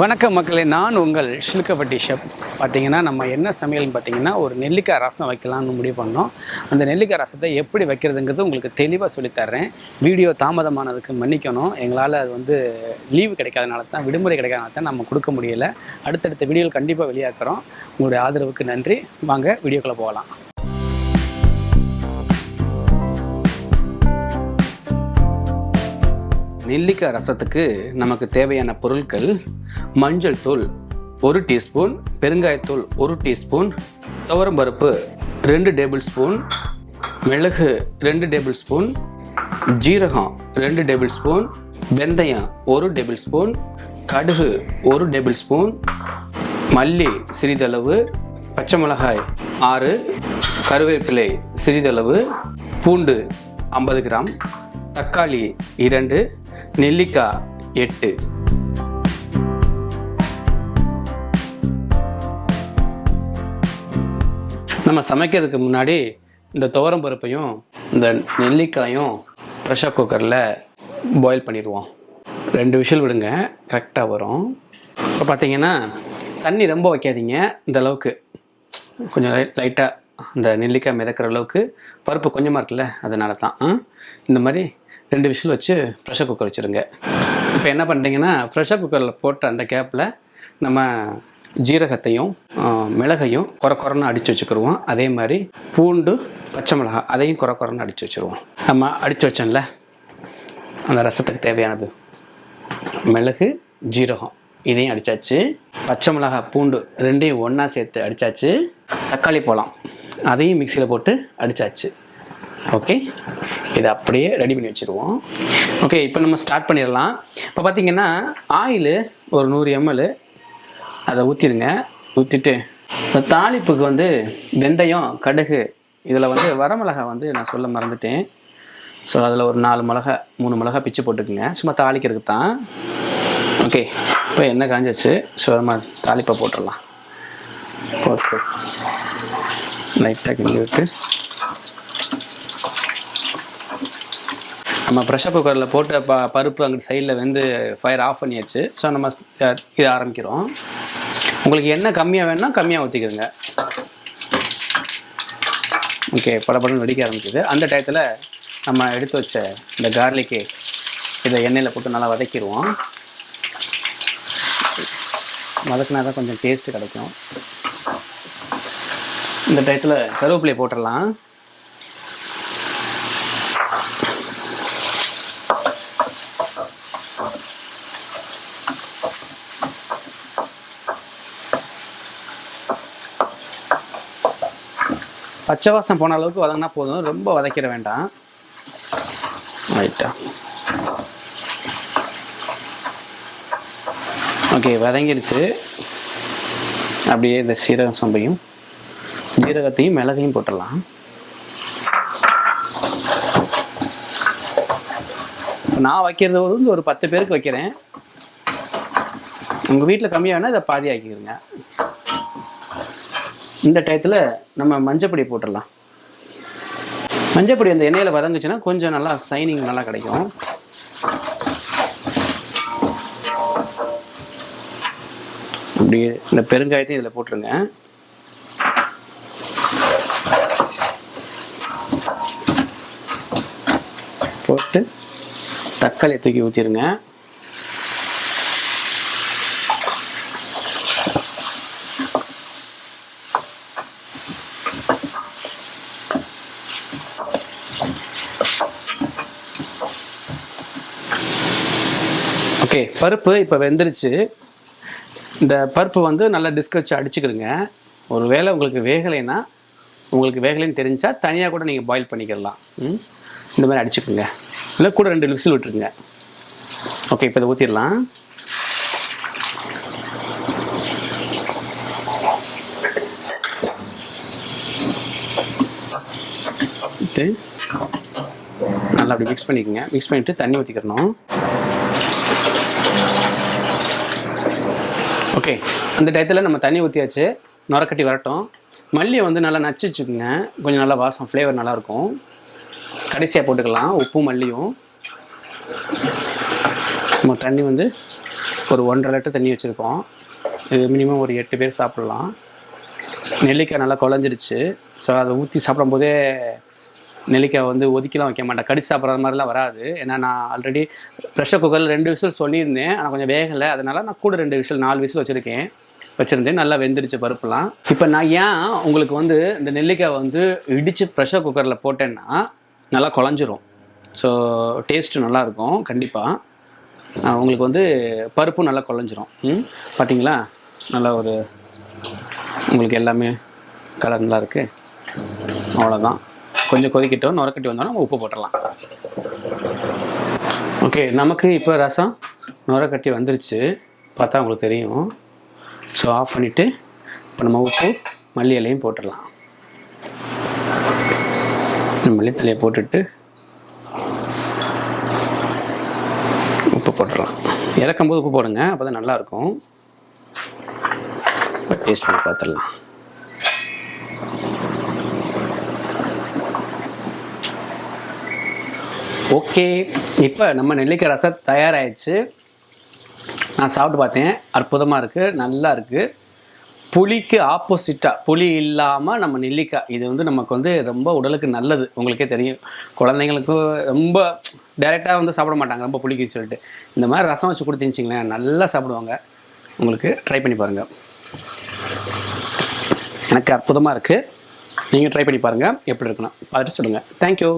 வணக்கம் மக்களே நான் உங்கள் ஷில்கப்பட்டி ஷெப். பார்த்தீங்கன்னா நம்ம என்ன சமையல்னு பார்த்தீங்கன்னா ஒரு நெல்லிக்காய் ரசம் வைக்கலாம்னு முடிவு பண்ணோம். அந்த நெல்லிக்காய் ரசத்தை எப்படி வைக்கிறதுங்கிறது உங்களுக்கு தெளிவாக சொல்லித்தர்றேன் வீடியோ தாமதமானதுக்கு மன்னிக்கணும். எங்களால் அது வந்து லீவு கிடைக்காதனால தான் விடுமுறை கிடைக்காதனால தான் நம்ம கொடுக்க முடியல. அடுத்தடுத்த வீடியோவில் கண்டிப்பாக வெளியாக்குறோம். உங்களுடைய ஆதரவுக்கு நன்றி. வாங்க வீடியோக்குள்ளே போகலாம். நெல்லிக்காய் ரசத்துக்கு நமக்கு தேவையான பொருட்கள் மஞ்சள் தூள் ஒரு டீஸ்பூன் பெருங்காயத்தூள் ஒரு டீஸ்பூன் துவரம்பருப்பு ரெண்டு டேபிள் ஸ்பூன் மிளகு ரெண்டு டேபிள் ஸ்பூன் ஜீரகம் ரெண்டு டேபிள் ஸ்பூன் வெந்தயம் ஒரு டேபிள் ஸ்பூன் கடுகு ஒரு டேபிள் ஸ்பூன் மல்லி சிறிதளவு பச்சை மிளகாய் ஆறு கருவேப்பிலை சிறிதளவு பூண்டு ஐம்பது கிராம் தக்காளி இரண்டு நெல்லிக்காய் எட்டு. நம்ம சமைக்கிறதுக்கு முன்னாடி இந்த துவரம் பருப்பையும் இந்த நெல்லிக்காயும் ப்ரெஷர் குக்கரில் பாயில் பண்ணிடுவோம். ரெண்டு விஷல் விடுங்க கரெக்டாக வரும். இப்போ பார்த்தீங்கன்னா தண்ணி ரொம்ப வைக்காதீங்க இந்த அளவுக்கு. கொஞ்சம் லைட் லைட்டாக அந்த நெல்லிக்காய் மிதக்கிற அளவுக்கு பருப்பு கொஞ்சமாக இருக்குல்ல அதனால தான் ஆ? இந்த மாதிரி ரெண்டு விஷயம் வச்சு ப்ரெஷர் குக்கர் வச்சுருங்க. இப்போ என்ன பண்ணுறீங்கன்னா ப்ரெஷர் குக்கரில் போட்ட அந்த கேப்பில் நம்ம ஜீரகத்தையும் மிளகையும் குறை குறைன்னு அடித்து வச்சுக்கிடுவோம் அதே மாதிரி பூண்டு பச்சை மிளகாய் அதையும் குறை குறைன்னு அடித்து வச்சுருவோம். நம்ம அடித்து வச்சோம்ல அந்த ரசத்துக்கு தேவையானது. மிளகு ஜீரகம் இதையும் அடித்தாச்சு பச்சை மிளகாய் பூண்டு ரெண்டையும் ஒன்றா சேர்த்து அடித்தாச்சு தக்காளி பழம் அதையும் மிக்சியில் போட்டு அடித்தாச்சு ஓகே இதை அப்படியே ரெடி பண்ணி வச்சுருவோம். ஓகே இப்போ நம்ம ஸ்டார்ட் பண்ணிடலாம். இப்போ பார்த்தீங்கன்னா ஆயில் ஒரு நூறு எம்எல் அதை ஊற்றிடுங்க ஊற்றிட்டு இந்த தாளிப்புக்கு வந்து வெந்தயம் கடுகு இதில் வந்து வரமிளகா வந்து நான் சொல்ல மறந்துட்டேன். ஸோ அதில் ஒரு நாலு மிளகா மூணு மிளகா பிச்சு போட்டுக்குங்க. சும்மா தாளிக்கிறதுக்கு தான். ஓகே இப்போ என்ன காஞ்சிச்சு ஸோ நம்ம தாளிப்பை போட்டுடலாம். போட்டு லைட்டாக கிண்டி விட்டு நம்ம ப்ரெஷர் குக்கரில் போட்ட ப பருப்பு அங்கிட்டு சைடில் வந்து ஃபயர் ஆஃப் பண்ணியாச்சு. ஸோ நம்ம இது ஆரம்பிக்கிறோம். உங்களுக்கு என்ன கம்மியாக வேணும்னா கம்மியாக ஊற்றிக்கிறங்க ஓகே படப்படம் வெடிக்க ஆரம்பிக்குது. அந்த டயத்தில் நம்ம எடுத்து வச்ச இந்த கார்லிக்கு இதை எண்ணெயில் போட்டு நல்லா வதக்கிடுவோம். வதக்கினா தான் கொஞ்சம் டேஸ்ட்டு கிடைக்கும். இந்த டயத்தில் கருவேப்பிலையை போட்டுடலாம். பச்சை வாசம் போன அளவுக்கு வதங்கினா போதும். ரொம்ப வதக்கிட வேண்டாம். ரைட்டா ஓகே வதங்கிடுச்சு அப்படியே இந்த சீரகம் சம்பையும் ஜீரகத்தையும் மிளகையும் போட்டுடலாம். நான் வைக்கிறது வந்து ஒரு பத்து பேருக்கு வைக்கிறேன். உங்கள் வீட்டில் கம்மியாக வேணால் இதை பாதி ஆக்கிக்கிறேங்க இந்த டயத்தில் நம்ம மஞ்சப்பொடி போட்டுடலாம். மஞ்சப்பொடி அந்த எண்ணெயில் வதங்குச்சுன்னா கொஞ்சம் நல்லா சைனிங் நல்லா கிடைக்கும். அப்படியே இந்த பெருங்காயத்தையும் இதில் போட்டுருங்க. போட்டு தக்காளி தூக்கி ஊற்றிடுங்க ஓகே பருப்பு இப்போ வெந்துருச்சு. இந்த பருப்பு வந்து நல்லா டிஸ்க் வச்சு அடிச்சுக்கிடுங்க. ஒரு வேளை உங்களுக்கு வேகலைன்னா உங்களுக்கு வேகலைன்னு தெரிஞ்சால் தனியாக கூட நீங்கள் பாயில் பண்ணிக்கிடலாம் ம்? இந்த மாதிரி அடிச்சுக்கோங்க. இல்லை கூட ரெண்டு விசில் விட்டுருங்க. ஓகே இப்போ இதை ஊற்றிடலாம் நல்லா அப்படி மிக்ஸ் பண்ணிக்கோங்க. மிக்ஸ் பண்ணிவிட்டு தண்ணி ஊற்றிக்கிறணும் ஓகே அந்த டயத்தில் நம்ம தண்ணி ஊற்றியாச்சு நுரக்கட்டி வரட்டும். மல்லியை வந்து நல்லா நச்சு வச்சுக்கோங்க. கொஞ்சம் நல்லா வாசம் ஃப்ளேவர் நல்லாயிருக்கும். கடைசியாக போட்டுக்கலாம். உப்பும் மல்லியும். நம்ம தண்ணி வந்து ஒரு ஒன்றரை லிட்டர் தண்ணி வச்சுருக்கோம். இது மினிமம் ஒரு எட்டு பேர் சாப்பிட்லாம். நெல்லிக்காய் நல்லா குழஞ்சிடுச்சு. ஸோ அதை ஊற்றி சாப்பிடும்போதே நெல்லிக்காய் வந்து ஒதுக்கிலாம் வைக்க மாட்டேன். கடிச்சு சாப்பிட்ற மாதிரிலாம் வராது. ஏன்னா நான் ஆல்ரெடி ப்ரெஷர் குக்கரில் ரெண்டு விசில் சொல்லியிருந்தேன். ஆனால் கொஞ்சம் வேகலை. அதனால் நான் கூட ரெண்டு விசில் நாலு விசில் வச்சுருக்கேன். வச்சுருந்தேன். நல்லா வெந்துருச்சு பருப்புலாம். இப்போ நான் ஏன் உங்களுக்கு வந்து இந்த நெல்லிக்காய் வந்து இடித்து ப்ரெஷர் குக்கரில் போட்டேன்னா நல்லா குழஞ்சிரும். ஸோ டேஸ்ட்டு நல்லாயிருக்கும். கண்டிப்பாக உங்களுக்கு வந்து பருப்பும் நல்லா குழஞ்சிரும். ம்? பார்த்தீங்களா நல்லா ஒரு உங்களுக்கு எல்லாமே கலர் நல்லா இருக்குது அவ்வளோதான் கொஞ்சம் கொதிக்கட்டும் நுரக்கட்டி வந்தோன்னா நம்ம உப்பு போட்டுடலாம். ஓகே நமக்கு இப்போ ரசம் நுரக்கட்டி வந்துருச்சு. பார்த்தா உங்களுக்கு தெரியும். ஸோ ஆஃப் பண்ணிவிட்டு இப்போ நம்ம உப்பு மல்லி இலையும் போட்டுடலாம். மல்லி தலையை போட்டுட்டு உப்பு போட்டுடலாம். இறக்கும்போது உப்பு போடுங்க அப்போ தான் நல்லாயிருக்கும் டேஸ்ட் பண்ணி பார்த்துடலாம். ஓகே. இப்போ நம்ம நெல்லிக்காய் ரசம் தயாராகிடுச்சு நான் சாப்பிட்டு பார்த்தேன். அற்புதமாக இருக்குது நல்லா இருக்குது புளிக்கு ஆப்போசிட்டாக புளி இல்லாமல் நம்ம நெல்லிக்காய். இது வந்து நமக்கு வந்து ரொம்ப உடலுக்கு நல்லது. உங்களுக்கே தெரியும். குழந்தைங்களுக்கு ரொம்ப டைரெக்டாக வந்து சாப்பிட மாட்டாங்க. ரொம்ப புளிக்குன்னு சொல்லிட்டு. இந்த மாதிரி ரசம் வச்சு கொடுத்தீங்கச்சிங்களேன் நல்லா சாப்பிடுவாங்க. உங்களுக்கு ட்ரை பண்ணி பாருங்கள் எனக்கு அற்புதமாக இருக்குது நீங்கள் ட்ரை பண்ணி பாருங்கள் எப்படி இருக்கணும் பார்த்துட்டு சொல்லுங்கள் தேங்க்யூ